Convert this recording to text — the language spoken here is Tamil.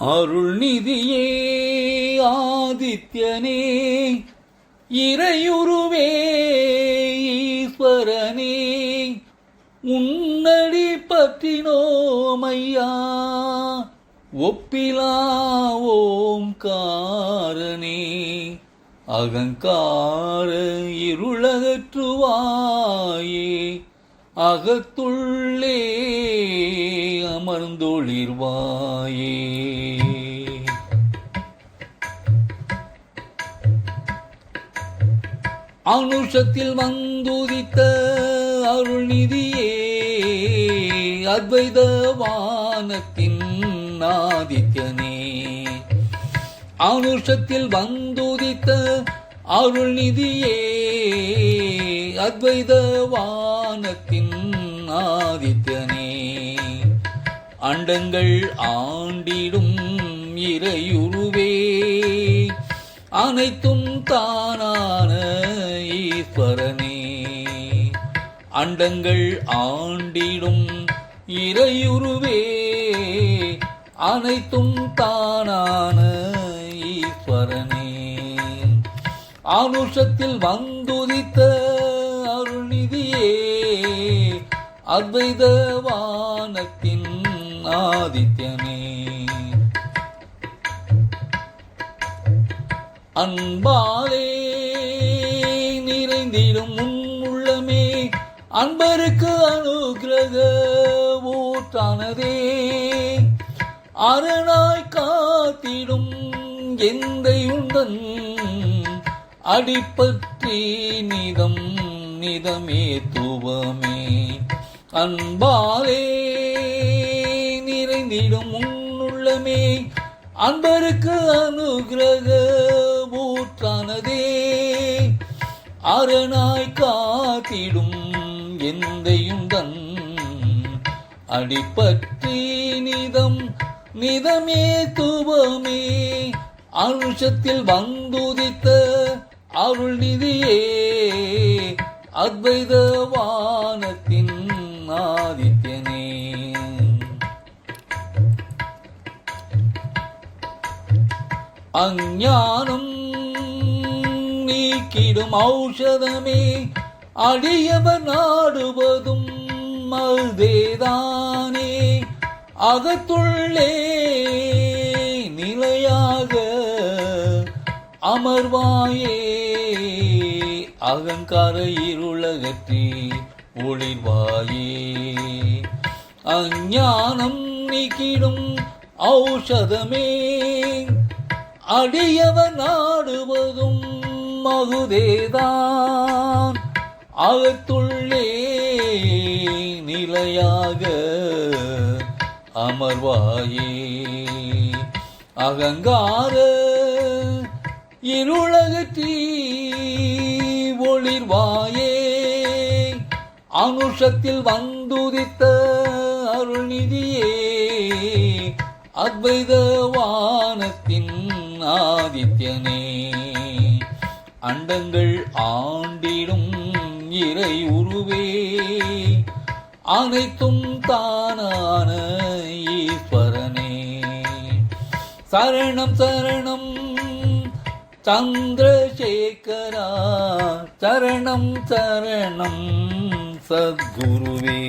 அருள்நிதியே ஆதித்யனே இறையுருவே ஈஸ்வரனே உன்னடி பற்றினோமையா ஒப்பிலா ஓம் ஓம்காரனே அகங்கார இருளகற்றுவாயே. அகத்துள்ளே அமர்ந்தொளிர்வாயே அனுஷத்தில் வந்துதித்த அருள்நிதியே அத்வைத வானத்தின் ஆதித்யனே. அனுஷத்தில் வந்துதித்த அருள்நிதியே அத்வைத வானத்தின் ஆதித்தனே அண்டங்கள் ஆண்டிடும் இறையுருவே. அனைத்தும் தானான ஈஸ்வரனே. அண்டங்கள் ஆண்டிடும் இறையுருவே. அனைத்தும் தானான ஈஸ்வரனே. ஆனுஷத்தில் வந்துதித்த அருள்நிதியே. அத்வைத வானத்தின் ஆதித்யனே அன்பாலே நிறைந்திடும் உன் உள்ளமே. அன்பருக்கு அனுகிரக ஊற்றானதே. அரணாய் காத்திடும் எந்த உண்டன் அடிப்பற்றி நிதம் நிதமே துவமே அன்பாலே நிறைந்திடும் உன்னுள்ளமே. அன்பருக்கு அனுகிரக ஊற்றானதே. அரணாய் காத்திடும் எந்தையும் தன் அடிப்பற்றி நிதம் நிதமே துபமே அனுஷத்தில் வந்துதித்த அருள் நிதியே அத்வைத வானத்தின் அஞ்ஞானம் நீக்கிடும் ஔஷதமே அடியவர் நாடுவதும் அதேதானே அகத்துள்ளே நிலையாக அமர்வாயே அகங்கார இருளகற்றி ஒளிர்வாயே. அஞ்ஞானம் நீக்கிடும் ஔஷதமே அடியவன் ஆடுவதும் மகுதேதான். அகத்துள்ளே நிலையாக அமர்வாயே. அகங்கார இருளகற்றி ஒளிர்வாயே. அனுஷத்தில் வந்துதித்த அருள்நிதியே. அத்வைத வானத்தின் ஆதித்யனே அண்டங்கள் ஆண்டிடும் இறை உருவே அனைத்தும் தானான ஈஸ்வரனே. சரணம் சரணம் சந்திரசேகரா சரணம் சரணம் சத்குருவே.